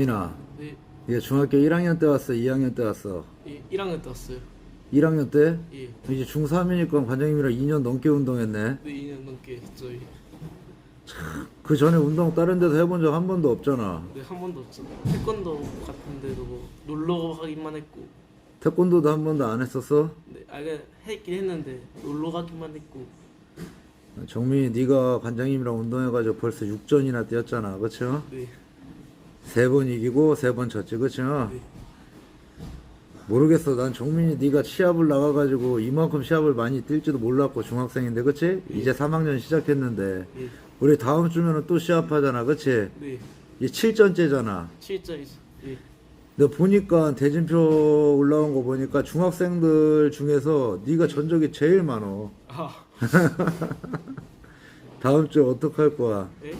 정민아, 네, 얘 중학교 1학년 때 왔어, 2학년 때 왔어? 예, 1학년 때 왔어요. 1학년 때? 예, 이제 중3이니까 관장님이랑 2년 넘게 운동했네. 네 2년 넘게 했죠. 예. 그 전에 운동 다른 데서 해본 적 한 번도 없잖아. 네, 한 번도 없죠. 태권도 같은데도 뭐 놀러 가기만 했고, 태권도도 한 번도 안 했었어? 네, 아, 그냥 했긴 했는데 놀러 가기만 했고, 정민이 네가 관장님이랑 운동해가지고 벌써 6전이나 뛰었잖아, 그쵸? 네, 세 번 이기고 세 번 졌지, 그쵸? 네. 모르겠어. 난 정민이 네가 시합을 나가가지고 이만큼 시합을 많이 뛸지도 몰랐고 중학생인데, 그치? 이제 3학년 시작했는데 예, 우리 다음 주면은 또 시합하잖아, 그치? 네, 이제 7전째잖아. 7자이죠. 예, 내가 보니까 대진표 올라온 거 보니까 중학생들 중에서 네가 전적이 제일 많어. 아, 다음 주 어떡할 거야? 예,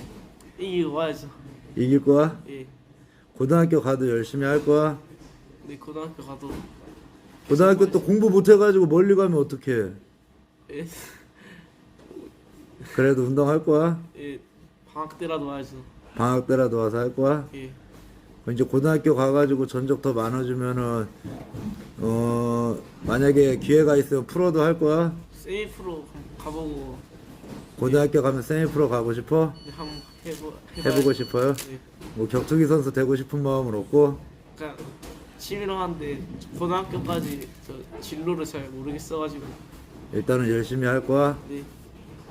이기고 와야죠. 이길 거야? 예, 고등학교 가도 열심히 할 거야? 네, 고등학교 가도, 고등학교 또 공부 못 해가지고 멀리 가면 어떡해? 예, 그래도 운동할 거야? 예, 방학 때라도 와야죠. 방학 때라도 와서 할 거야? 예, 이제 고등학교 가가지고 전적 더 많아지면은 어 만약에 기회가 있으면 프로도 할 거야? 세미 프로 가보고 고등학교 가면 세미 프로 가고 싶어? 네, 한번 해보, 해보고 싶어요? 네. 뭐 격투기 선수 되고 싶은 마음은 없고 그냥 취미로 하는데 고등학교까지 저 진로를 잘 모르겠어가지고 일단은 열심히 할 거야? 네,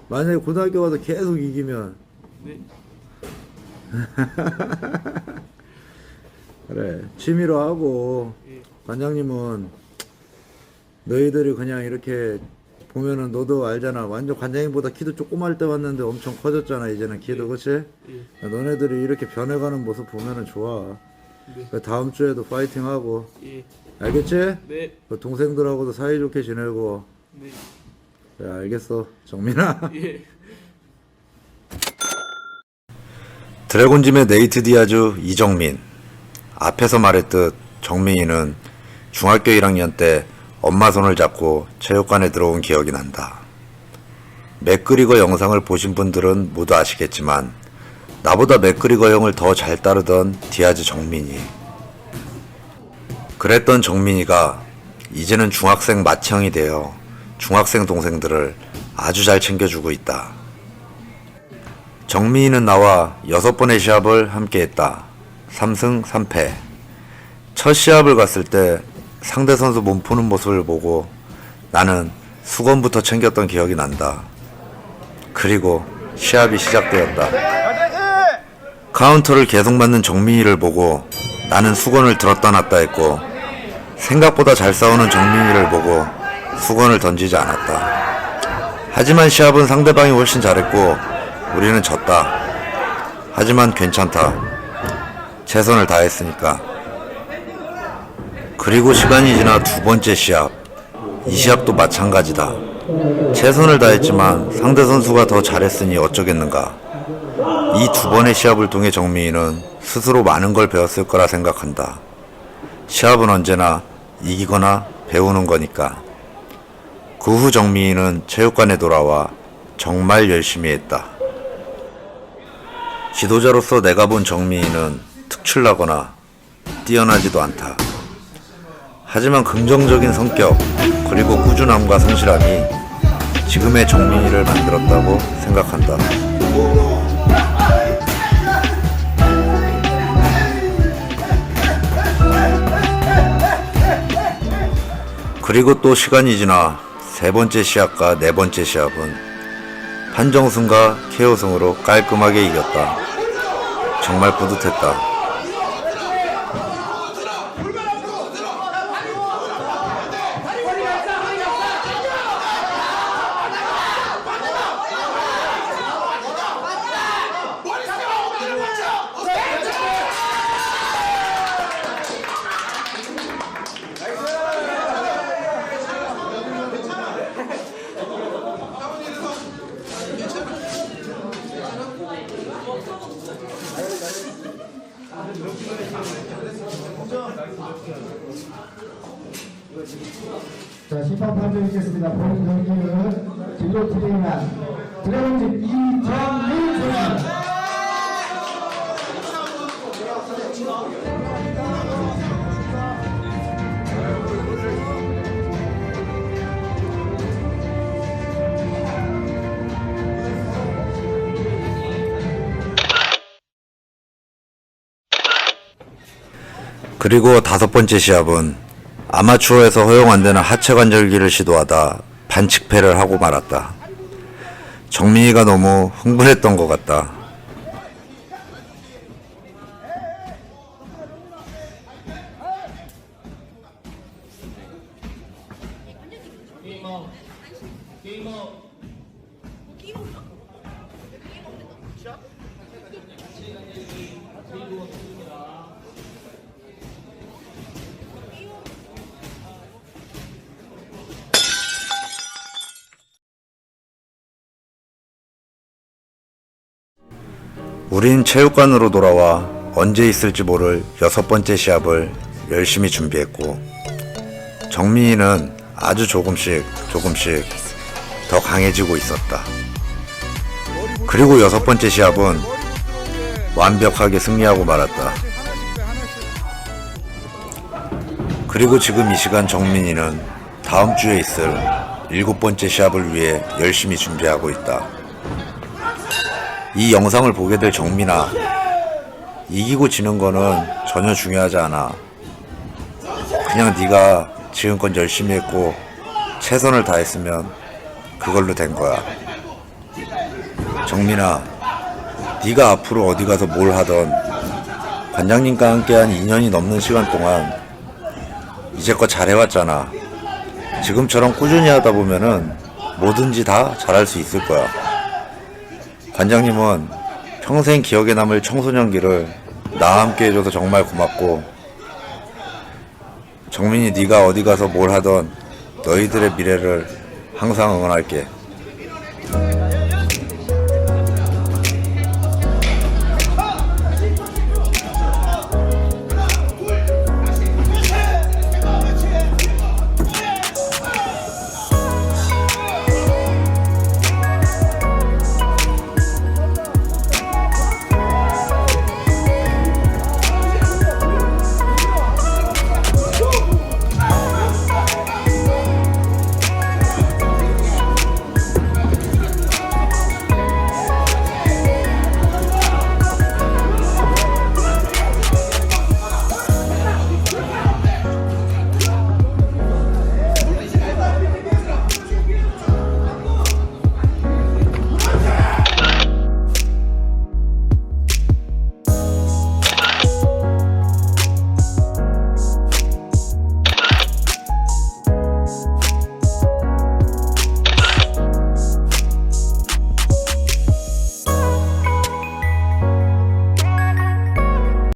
만약에 고등학교 가서 계속 이기면 네, 그래 취미로 하고 예, 관장님은 너희들이 그냥 이렇게 보면은 너도 알잖아. 완전 관장님보다 키도 조그말 때 왔는데 엄청 커졌잖아 이제는 키도. 그치? 예, 너네들이 이렇게 변해가는 모습 보면은 좋아. 네, 그 다음 주에도 파이팅 하고. 예, 알겠지? 네, 그 동생들하고도 사이좋게 지내고. 네, 그래 알겠어 정민아. 예, 드래곤짐의 네이트 디아즈 이정민. 앞에서 말했듯 정민이는 중학교 1학년 때 엄마 손을 잡고 체육관에 들어온 기억이 난다. 맥그리거 영상을 보신 분들은 모두 아시겠지만 나보다 맥그리거 형을 더 잘 따르던 디아즈 정민이 그랬던 정민이가 이제는 중학생 맏형이 되어 중학생 동생들을 아주 잘 챙겨주고 있다. 정민이는 나와 여섯 번의 시합을 함께 했다. 3승 3패. 첫 시합을 갔을 때 상대 선수 몸 푸는 모습을 보고 나는 수건부터 챙겼던 기억이 난다. 그리고 시합이 시작되었다. 카운터를 계속 맞는 정민이를 보고 나는 수건을 들었다 놨다 했고 생각보다 잘 싸우는 정민이를 보고 수건을 던지지 않았다. 하지만 시합은 상대방이 훨씬 잘했고 우리는 졌다. 하지만 괜찮다. 최선을 다했으니까. 그리고 시간이 지나 두 번째 시합. 이 시합도 마찬가지다. 최선을 다했지만 상대 선수가 더 잘했으니 어쩌겠는가. 이 두 번의 시합을 통해 정민이는 스스로 많은 걸 배웠을 거라 생각한다. 시합은 언제나 이기거나 배우는 거니까. 그 후 정민이는 체육관에 돌아와 정말 열심히 했다. 지도자로서 내가 본 정민이는 특출나거나 뛰어나지도 않다. 하지만 긍정적인 성격 그리고 꾸준함과 성실함이 지금의 정민이를 만들었다고 생각한다. 그리고 또 시간이 지나 세 번째 시합과 네 번째 시합은 판정승과 KO승으로 깔끔하게 이겼다. 정말 뿌듯했다. 자, 심판 판정 있겠습니다. 본인 경기는 진로 트레이나 드래곤즈 이정민 선수. 그리고 다섯 번째 시합은 아마추어에서 허용 안 되는 하체 관절기를 시도하다 반칙패를 하고 말았다. 정민이가 너무 흥분했던 것 같다. 우린 체육관으로 돌아와 언제 있을지 모를 여섯 번째 시합을 열심히 준비했고 정민이는 아주 조금씩 조금씩 더 강해지고 있었다. 그리고 여섯 번째 시합은 완벽하게 승리하고 말았다. 그리고 지금 이 시간 정민이는 다음 주에 있을 일곱 번째 시합을 위해 열심히 준비하고 있다. 이 영상을 보게 될 정민아 이기고 지는 거는 전혀 중요하지 않아. 그냥 네가 지금껏 열심히 했고 최선을 다했으면 그걸로 된 거야. 정민아 네가 앞으로 어디 가서 뭘 하던 관장님과 함께한 2년이 넘는 시간 동안 이제껏 잘해왔잖아. 지금처럼 꾸준히 하다 보면은 뭐든지 다 잘할 수 있을 거야 관장님은 평생 기억에 남을 청소년기를 나와 함께 해줘서 정말 고맙고 정민이 네가 어디 가서 뭘 하던 너희들의 미래를 항상 응원할게.